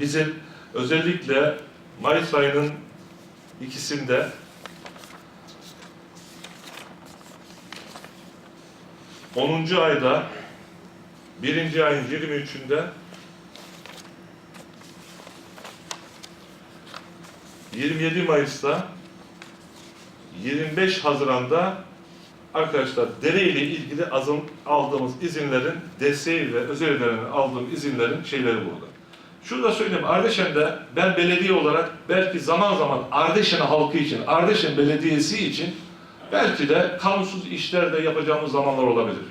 bizim özellikle Mayıs ayının ikisinde onuncu ayda birinci ayın 23'ünde 27 Mayıs'ta 25 Haziran'da arkadaşlar dere ile ilgili azım aldığımız izinlerin desteği ve özel aldığım izinlerin şeyleri burada. Şunu da söyleyeyim, Ardeşen'de ben belediye olarak belki zaman zaman Ardeşen halkı için, Ardeşen Belediyesi için belki de kamusuz işler de yapacağımız zamanlar olabilir.